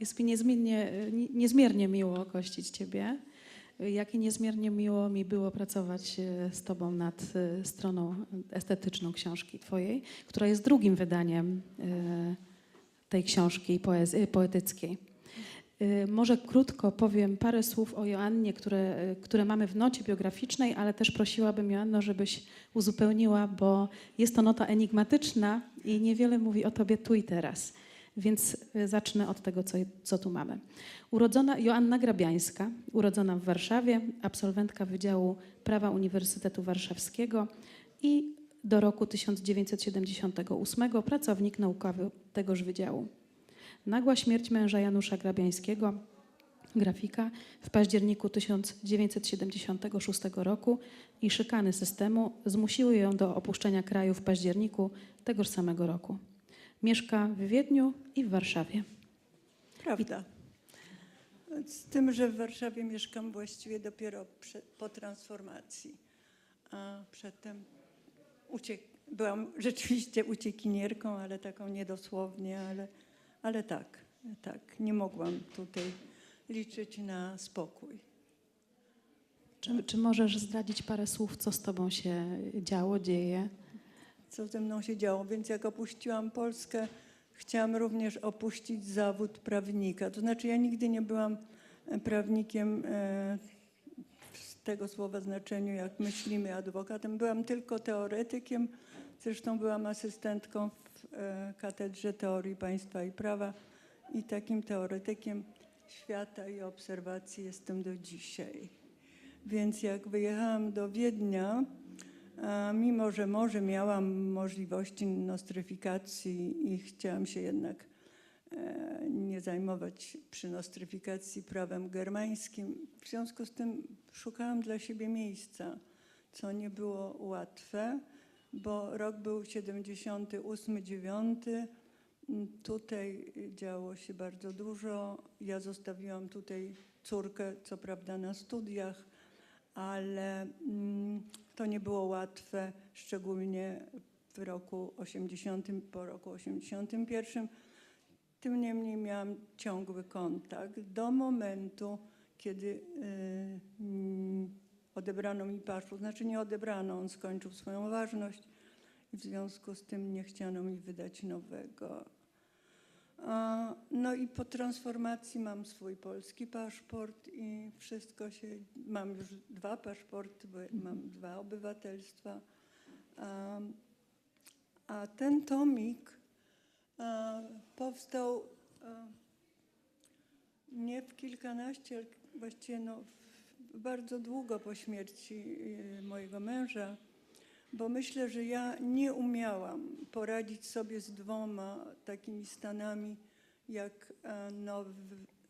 jest mi niezmiernie miło gościć Ciebie. Jak i niezmiernie miło mi było pracować e, z Tobą nad e, stroną estetyczną książki Twojej, która jest drugim wydaniem e, tej książki poetyckiej. Może krótko powiem parę słów o Joannie, które, które mamy w nocie biograficznej, ale też prosiłabym Joanno, żebyś uzupełniła, bo jest to nota enigmatyczna i niewiele mówi o Tobie tu i teraz. Więc y, zacznę od tego, co, co tu mamy. Urodzona Joanna Grabiańska, urodzona w Warszawie, absolwentka Wydziału Prawa Uniwersytetu Warszawskiego i do roku 1978 pracownik naukowy tegoż wydziału. Nagła śmierć męża Janusza Grabiańskiego, grafika, w październiku 1976 roku i szykany systemu zmusiły ją do opuszczenia kraju w październiku tegoż samego roku. Mieszka w Wiedniu i w Warszawie. Prawda. Z tym, że w Warszawie mieszkam właściwie dopiero po transformacji. A przedtem uciek, byłam rzeczywiście uciekinierką, ale taką niedosłownie, ale, ale tak, tak. Nie mogłam tutaj liczyć na spokój. Czy, czy możesz zdradzić parę słów, co z tobą się działo, dzieje? Co ze mną się działo. Więc jak opuściłam Polskę, chciałam również opuścić zawód prawnika. To znaczy, ja nigdy nie byłam e, prawnikiem e, w tego słowa znaczeniu, jak myślimy, adwokatem. Byłam tylko teoretykiem. Zresztą byłam asystentką w e, Katedrze Teorii Państwa i Prawa i takim teoretykiem świata i obserwacji jestem do dzisiaj. Więc jak wyjechałam do Wiednia, mimo, że może miałam możliwości nostryfikacji i chciałam się jednak e, nie zajmować przy nostryfikacji prawem germańskim, w związku z tym szukałam dla siebie miejsca, co nie było łatwe, bo rok był 78-9. Tutaj działo się bardzo dużo. Ja zostawiłam tutaj córkę, co prawda na studiach, ale mm, to nie było łatwe, szczególnie w roku 80, po roku 81. Tym niemniej miałam ciągły kontakt do momentu, kiedy y, mm, odebrano mi paszport. Znaczy nie odebrano, on skończył swoją ważność i w związku z tym nie chciano mi wydać nowego. No i po transformacji mam swój polski paszport i wszystko się, mam już dwa paszporty, bo mam dwa obywatelstwa. A, a ten tomik a, powstał a, nie w kilkanaście, właściwie no, w- bardzo długo po śmierci y, mojego męża bo myślę, że ja nie umiałam poradzić sobie z dwoma takimi stanami, jak e, nowy,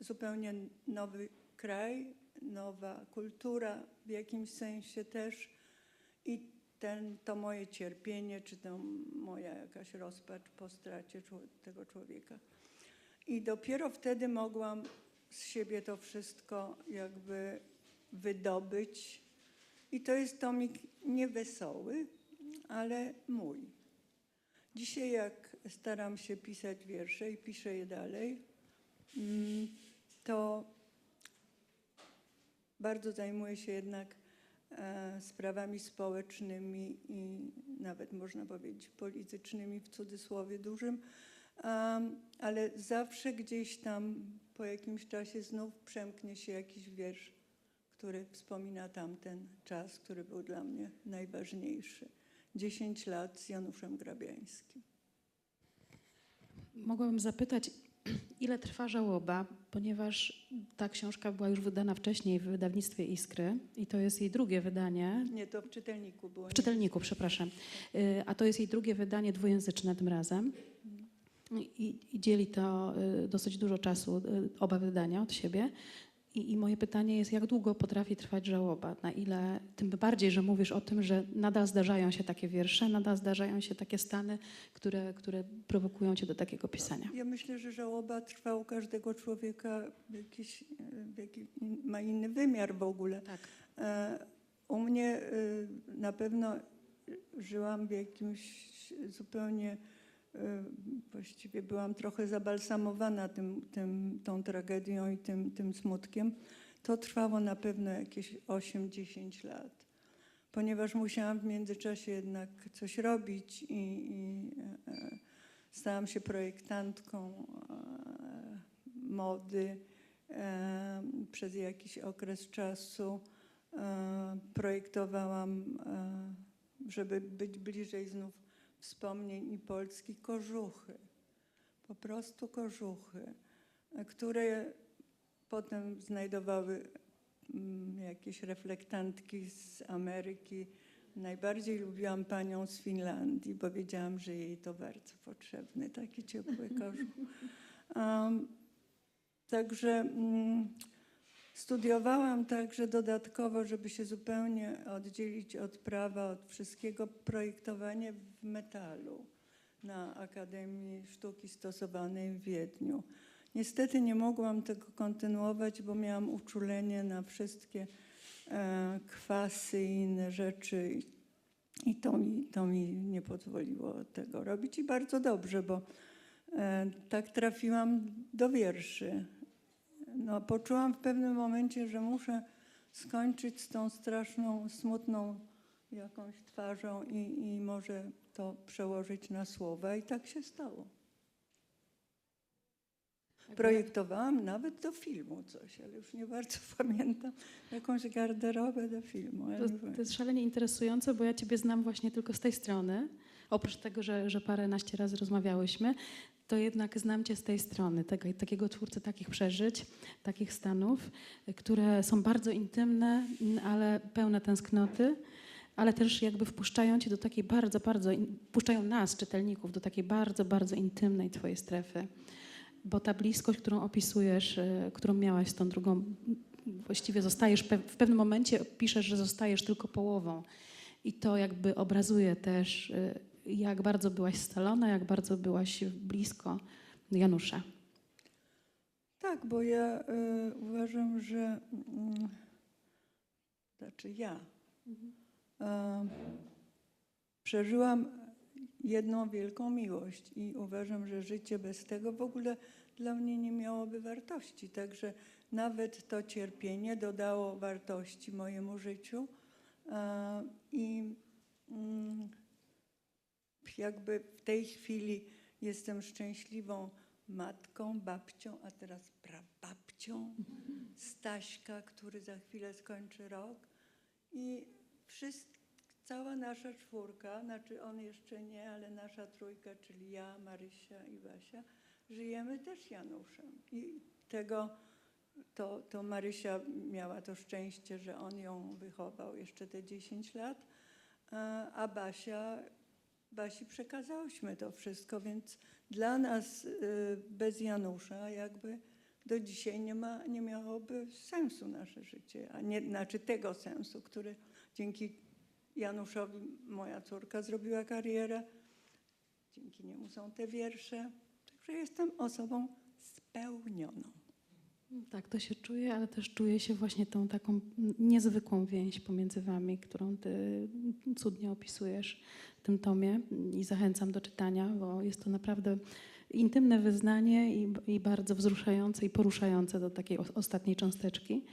zupełnie nowy kraj, nowa kultura w jakimś sensie też i ten, to moje cierpienie, czy to moja jakaś rozpacz po stracie tego człowieka. I dopiero wtedy mogłam z siebie to wszystko jakby wydobyć. I to jest tomik niewesoły, ale mój. Dzisiaj, jak staram się pisać wiersze i piszę je dalej, mm, to bardzo zajmuję się jednak e, sprawami społecznymi i nawet można powiedzieć politycznymi w cudzysłowie dużym, ale zawsze gdzieś tam po jakimś czasie znów przemknie się jakiś wiersz, który wspomina tamten czas, który był dla mnie najważniejszy. 10 lat z Januszem Grabiańskim. Mogłabym zapytać, ile trwa żałoba, ponieważ ta książka była już wydana wcześniej w wydawnictwie Iskry i to jest jej drugie wydanie. Nie, to w czytelniku było. W czytelniku, przepraszam. Y, A to jest jej drugie wydanie dwujęzyczne tym razem. I, i dzieli to y, dosyć dużo czasu, y, oba wydania od siebie. I, I moje pytanie jest, jak długo potrafi trwać żałoba? Na ile, tym bardziej, że mówisz o tym, że nadal zdarzają się takie wiersze, nadal zdarzają się takie stany, które, które prowokują cię do takiego pisania. Ja myślę, że żałoba trwa u każdego człowieka, jakiś, e, jaki ma inny wymiar w ogóle. Tak. E, U mnie e, na pewno żyłam w jakimś zupełnie właściwie byłam trochę zabalsamowana tym, tym, tą tragedią i tym, tym smutkiem. To trwało na pewno jakieś 8-10 lat, ponieważ musiałam w międzyczasie jednak coś robić i, i e, stałam się projektantką e, mody e, przez jakiś okres czasu. E, projektowałam, e, żeby być bliżej znów wspomnień i Polski, kożuchy. Po prostu kożuchy, które potem znajdowały mm, jakieś reflektantki z Ameryki. Najbardziej lubiłam panią z Finlandii, bo wiedziałam, że jej to bardzo potrzebny, taki ciepły kożuch. Um, także mm, studiowałam także dodatkowo, żeby się zupełnie oddzielić od prawa, od wszystkiego, projektowanie w metalu na Akademii Sztuki Stosowanej w Wiedniu. Niestety nie mogłam tego kontynuować, bo miałam uczulenie na wszystkie e, kwasy i inne rzeczy i, to, mi, to mi nie pozwoliło tego robić i bardzo dobrze, bo e, tak trafiłam do wierszy. No, poczułam w pewnym momencie, że muszę skończyć z tą straszną, smutną jakąś twarzą i, i może to przełożyć na słowa i tak się stało. Projektowałam nawet do filmu coś, ale już nie bardzo pamiętam. Jakąś garderobę do filmu. To, to jest szalenie interesujące, bo ja Ciebie znam właśnie tylko z tej strony. Oprócz tego, że, że paręnaście razy rozmawiałyśmy, to jednak znam Cię z tej strony, tego, takiego twórcy takich przeżyć, takich stanów, które są bardzo intymne, ale pełne tęsknoty, ale też jakby wpuszczają Cię do takiej bardzo, bardzo, wpuszczają nas, czytelników, do takiej bardzo, bardzo intymnej Twojej strefy. Bo ta bliskość, którą opisujesz, y, którą miałaś z tą drugą, właściwie zostajesz, w pewnym momencie piszesz, że zostajesz tylko połową. I to jakby obrazuje też, y, jak bardzo byłaś scalona, jak bardzo byłaś blisko Janusza. Tak, bo ja y, uważam, że mm, znaczy ja y, przeżyłam jedną wielką miłość i uważam, że życie bez tego w ogóle dla mnie nie miałoby wartości. Także nawet to cierpienie dodało wartości mojemu życiu y, i mm, jakby w tej chwili jestem szczęśliwą matką, babcią, a teraz prababcią Staśka, który za chwilę skończy rok. I wszyscy, cała nasza czwórka, znaczy on jeszcze nie, ale nasza trójka, czyli ja, Marysia i Basia, żyjemy też Januszem. I tego, to, to Marysia miała to szczęście, że on ją wychował jeszcze te 10 lat, a Basia Basi przekazałyśmy to wszystko, więc dla nas y, bez Janusza jakby do dzisiaj nie, ma, nie miałoby sensu nasze życie, a nie, znaczy tego sensu, który dzięki Januszowi moja córka zrobiła karierę, dzięki niemu są te wiersze, także jestem osobą spełnioną. Tak, to się czuje, ale też czuje się właśnie tą taką niezwykłą więź pomiędzy wami, którą ty cudnie opisujesz w tym tomie i zachęcam do czytania, bo jest to naprawdę intymne wyznanie i, i bardzo wzruszające i poruszające do takiej os- ostatniej cząsteczki,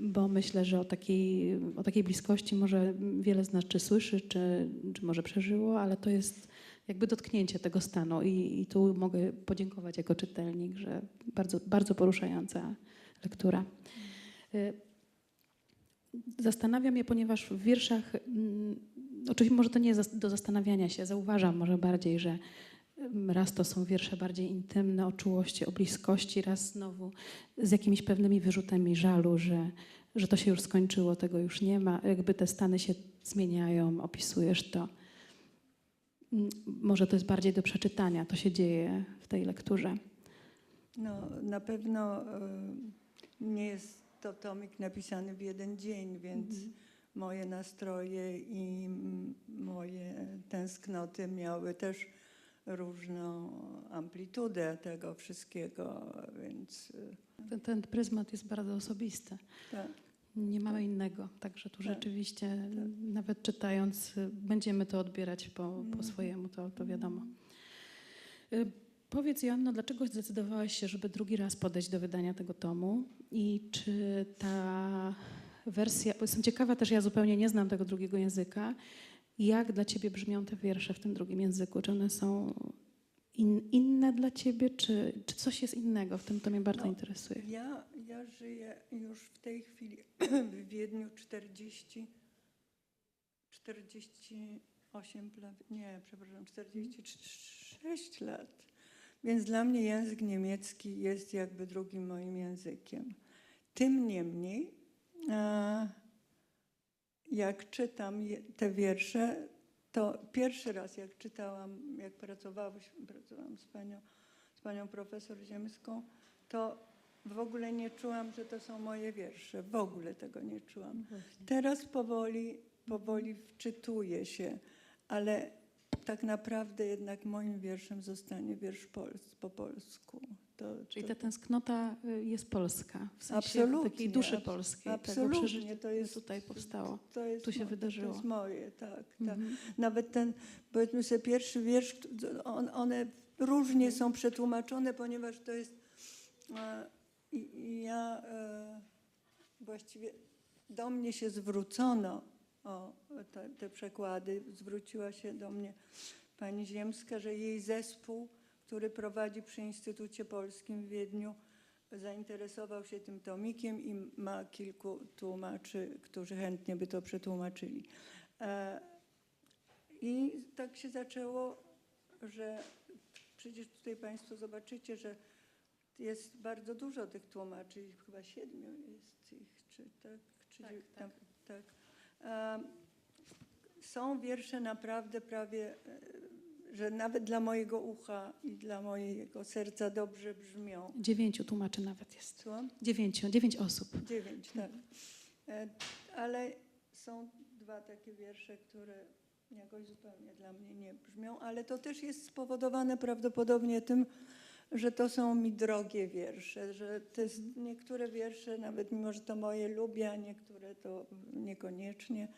bo myślę, że o takiej, o takiej bliskości może wiele z nas czy słyszy, czy, czy może przeżyło, ale to jest jakby dotknięcie tego stanu i, i tu mogę podziękować jako czytelnik, że bardzo, bardzo poruszająca lektura. Y, Zastanawia mnie, ponieważ w wierszach, mm, oczywiście może to nie jest do zastanawiania się, zauważam może bardziej, że mm, raz to są wiersze bardziej intymne, o czułości, o bliskości, raz znowu z jakimiś pewnymi wyrzutami żalu, że, że to się już skończyło, tego już nie ma, jakby te stany się zmieniają, opisujesz to. Mm, Może to jest bardziej do przeczytania, to się dzieje w tej lekturze. No, na pewno y, nie jest to tomik napisany w jeden dzień, więc moje nastroje i mm, moje tęsknoty miały też różną amplitudę tego wszystkiego, więc y, Ten, ten pryzmat jest bardzo osobisty. tak. Nie mamy innego, także tu Tak, rzeczywiście nawet czytając będziemy to odbierać po, po Mhm. swojemu, to, to wiadomo. Y, Powiedz Joanno, dlaczego zdecydowałaś się, żeby drugi raz podejść do wydania tego tomu i czy ta wersja, bo jestem ciekawa też, ja zupełnie nie znam tego drugiego języka, jak dla ciebie brzmią te wiersze w tym drugim języku? Czy one są in, inne dla ciebie, czy, czy coś jest innego w tym, to mnie bardzo No, interesuje. Ja, ja żyję już w tej chwili w Wiedniu 40, 48 lat, nie, przepraszam, 46 lat. Więc dla mnie język niemiecki jest jakby drugim moim językiem. Tym niemniej, e, jak czytam te wiersze, to pierwszy raz jak czytałam, jak pracowałyśmy, pracowałam z panią, z panią profesor Ziemską, to w ogóle nie czułam, że to są moje wiersze. W ogóle tego nie czułam. Teraz powoli, powoli wczytuję się, ale tak naprawdę jednak moim wierszem zostanie wiersz pols- po polsku. To, Czyli to, ta tęsknota y, jest polska, w sensie Absolutnie, takiej duszy polskiej, absolutnie, to jest- tutaj powstało. to jest, tu się mo- To wydarzyło. jest moje, tak. tak. Mhm. Nawet ten, powiedzmy sobie, pierwszy wiersz, on, one różnie są przetłumaczone, ponieważ to jest. E, i, i ja e, właściwie do mnie się zwrócono o te, te przekłady. Zwróciła się do mnie pani Ziemska, że jej zespół, który prowadzi przy Instytucie Polskim w Wiedniu, zainteresował się tym tomikiem i ma kilku tłumaczy, którzy chętnie by to przetłumaczyli. E, I tak się zaczęło, że przecież tutaj Państwo zobaczycie, że jest bardzo dużo tych tłumaczy, chyba siedmiu jest ich, czy tak? Czy Tak, tak. tak. Są wiersze naprawdę prawie, e, że nawet dla mojego ucha i dla mojego serca dobrze brzmią. Dziewięciu tłumaczy nawet jest. Słucham? Dziewięciu, dziewięć osób. Dziewięć, tak. E, Ale są dwa takie wiersze, które jakoś zupełnie dla mnie nie brzmią, ale to też jest spowodowane prawdopodobnie tym, że to są mi drogie wiersze, że te niektóre wiersze, nawet mimo, że to moje lubię, a niektóre to niekoniecznie.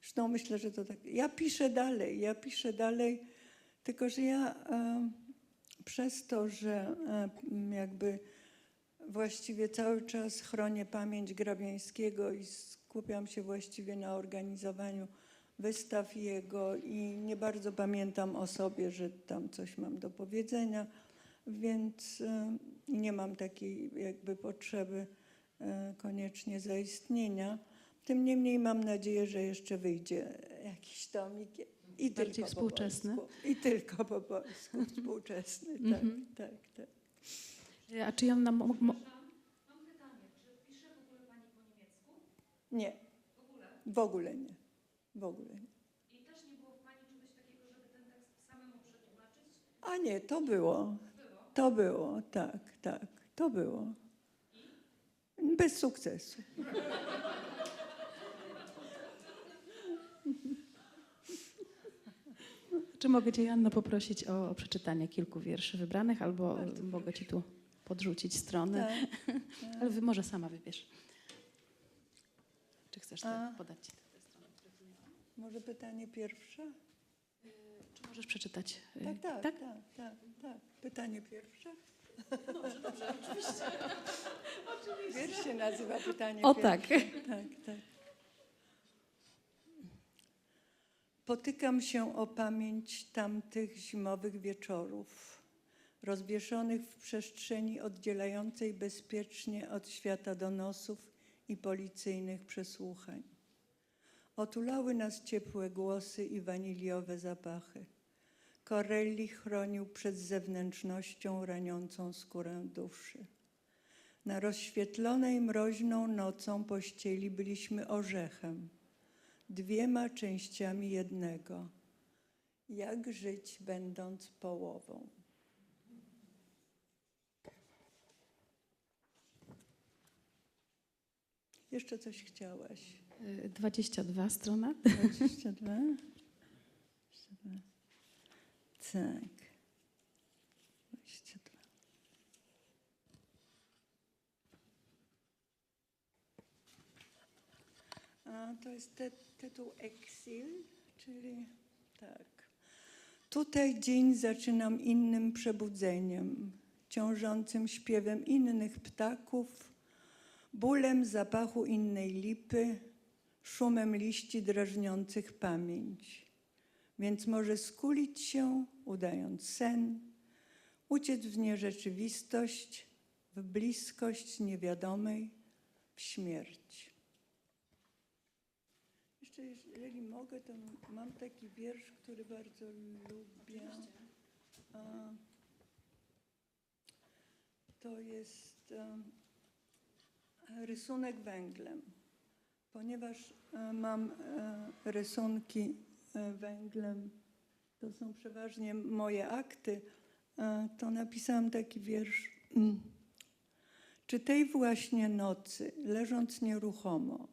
Zresztą myślę, że to tak. Ja piszę dalej, ja piszę dalej, tylko że ja e, przez to, że e, jakby właściwie cały czas chronię pamięć Grabiańskiego i skupiam się właściwie na organizowaniu wystaw jego i nie bardzo pamiętam o sobie, że tam coś mam do powiedzenia, więc e, nie mam takiej jakby potrzeby e, koniecznie zaistnienia. Tym niemniej mam nadzieję, że jeszcze wyjdzie jakiś tomik i Bardziej tylko współczesny. Po polsku, I tylko po polsku, współczesny, tak, Mhm. tak, tak. A czy Joanna, mo, mo, Nie. W ogóle nie. W ogóle nie. A nie, to było. To było, tak, tak, to było. Bez sukcesu. czy mogę Cię, Joanno, poprosić o, o przeczytanie kilku wierszy wybranych, albo Bardzo mogę Ci tu podrzucić stronę, Tak. ale wy może sama wybierz. Czy chcesz A. podać Ci te strony? Może pytanie pierwsze? Możesz przeczytać? y, Tak, tak, tak, tak, tak. Pytanie pierwsze? Dobrze, dobrze, oczywiście. Wiersz się nazywa pytanie O pierwsze. tak. Tak, tak. Potykam się o pamięć tamtych zimowych wieczorów, rozwieszonych w przestrzeni oddzielającej bezpiecznie od świata donosów i policyjnych przesłuchań. Otulały nas ciepłe głosy i waniliowe zapachy. Corelli chronił przed zewnętrznością raniącą skórę duszy. Na rozświetlonej mroźną nocą pościeli byliśmy orzechem, dwiema częściami jednego. Jak żyć, będąc połową? Jeszcze coś chciałaś? Y, 22 strona. 22? 22. Tak. 22. A to jest ty, tytuł Exil, czyli tak. Tutaj dzień zaczynam innym przebudzeniem, ciążącym śpiewem innych ptaków, bólem zapachu innej lipy, szumem liści drażniących pamięć. Więc może skulić się, udając sen, uciec w nierzeczywistość, w bliskość niewiadomej, w śmierć. Jeszcze, jeżeli mogę, to mam taki wiersz, który bardzo lubię. A, To jest rysunek węglem. Ponieważ e, mam e, rysunki e, węglem, to są przeważnie moje akty, e, to napisałam taki wiersz. Mm. Czy tej właśnie nocy, leżąc nieruchomo,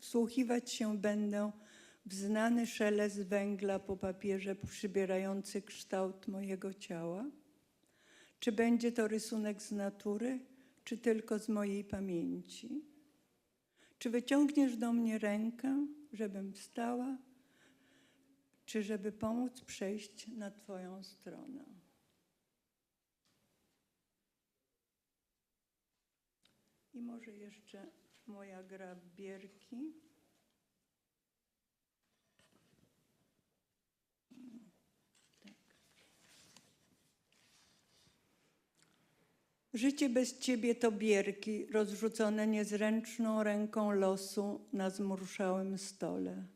wsłuchiwać się będę w znany szelest węgla po papierze przybierający kształt mojego ciała? Czy będzie to rysunek z natury, czy tylko z mojej pamięci? Czy wyciągniesz do mnie rękę, żebym wstała, czy żeby pomóc przejść na Twoją stronę? I może jeszcze moja gra w bierki. Tak. Życie bez ciebie to bierki rozrzucone niezręczną ręką losu na zmurszałym stole.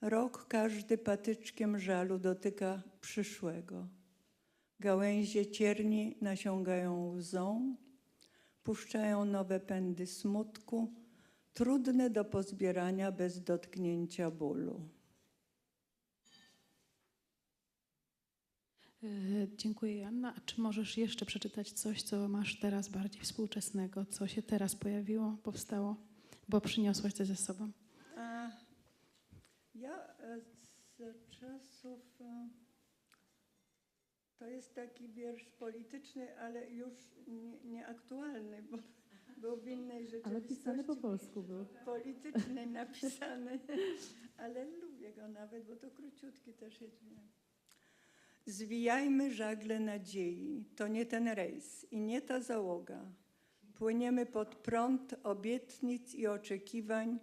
Rok każdy patyczkiem żalu dotyka przyszłego. Gałęzie cierni nasiągają łzą, puszczają nowe pędy smutku, trudne do pozbierania bez dotknięcia bólu. Y, Dziękuję, Joanna. A czy możesz jeszcze przeczytać coś, co masz teraz bardziej współczesnego, co się teraz pojawiło, powstało, bo przyniosłaś to ze sobą? Ja e, za czasów. e, To jest taki wiersz polityczny, ale już nie- nieaktualny, bo był w innej rzeczywistości. polsku był. politycznej napisany, ale lubię go nawet, bo to króciutki też jest. Zwijajmy żagle nadziei. To nie ten rejs i nie ta załoga. Płyniemy pod prąd obietnic i oczekiwań.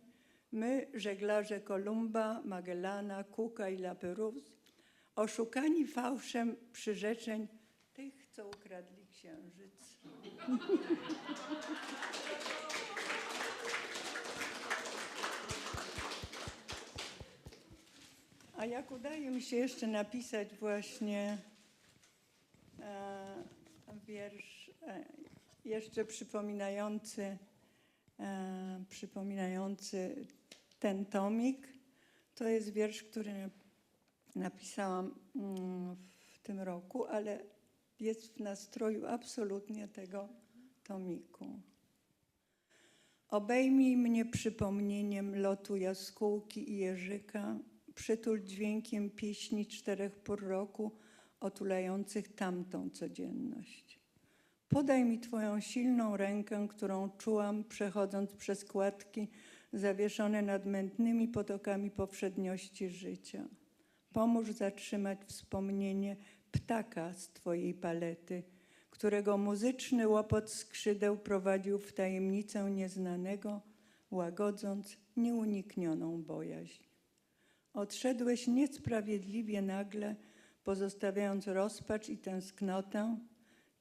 My, żeglarze Kolumba, Magellana, Cooka i Laperouse, oszukani fałszem przyrzeczeń tych, co ukradli księżyc. A jak udaje mi się jeszcze napisać właśnie e, wiersz e, jeszcze przypominający, e, przypominający ten tomik, to jest wiersz, który napisałam mm, w tym roku, ale jest w nastroju absolutnie tego tomiku. Obejmij mnie przypomnieniem lotu jaskółki i jeżyka, przytul dźwiękiem pieśni czterech pór roku, otulających tamtą codzienność. Podaj mi Twoją silną rękę, którą czułam, przechodząc przez kładki zawieszone nad mętnymi potokami powszedniości życia. Pomóż zatrzymać wspomnienie ptaka z Twojej palety, którego muzyczny łopot skrzydeł prowadził w tajemnicę nieznanego, łagodząc nieuniknioną bojaźń. Odszedłeś niesprawiedliwie nagle, pozostawiając rozpacz i tęsknotę.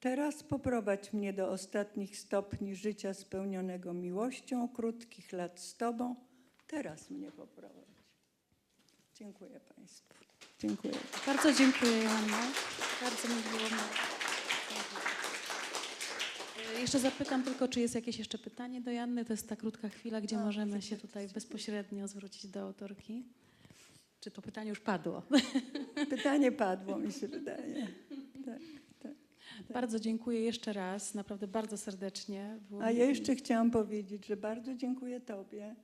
Teraz poprowadź mnie do ostatnich stopni życia spełnionego miłością, krótkich lat z Tobą. Teraz mnie poprowadź. Dziękuję Państwu. Dziękuję. Bardzo dziękuję, Joanna. Bardzo mi było miło. Jeszcze zapytam tylko, czy jest jakieś jeszcze pytanie do Janny? To jest ta krótka chwila, gdzie A, możemy się tutaj bezpośrednio zwrócić do autorki. Czy to pytanie już padło? Pytanie padło, mi się wydaje. Tak. Bardzo dziękuję jeszcze raz, naprawdę bardzo serdecznie. Było A ja jeszcze chciałam powiedzieć, że bardzo dziękuję Tobie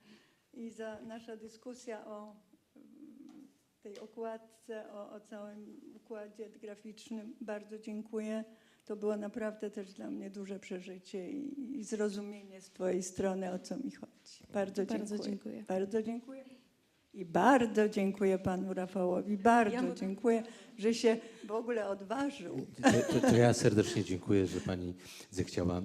i za nasza dyskusja o mm, tej okładce, o, o całym układzie graficznym. Bardzo dziękuję. To było naprawdę też dla mnie duże przeżycie i, i zrozumienie z Twojej strony, o co mi chodzi. Bardzo dziękuję. Bardzo dziękuję. Bardzo dziękuję. I bardzo dziękuję panu Rafałowi, bardzo Ja mu- dziękuję, że się w ogóle odważył. To, to, to ja serdecznie dziękuję, że pani zechciała e,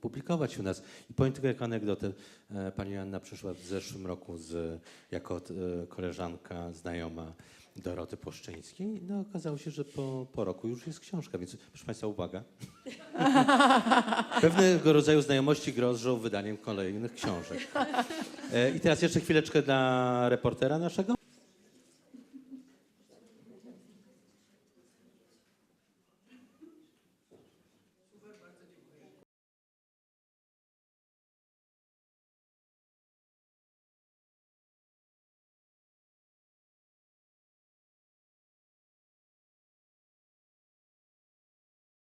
publikować u nas. I powiem tylko jako anegdotę. E, pani Joanna przyszła w zeszłym roku z, jako e, koleżanka, znajoma Doroty Płaszczyńskiej. No okazało się, że po, po roku już jest książka, więc proszę państwa, uwaga. Pewnego rodzaju znajomości grożą wydaniem kolejnych książek. E, I teraz jeszcze chwileczkę dla reportera naszego.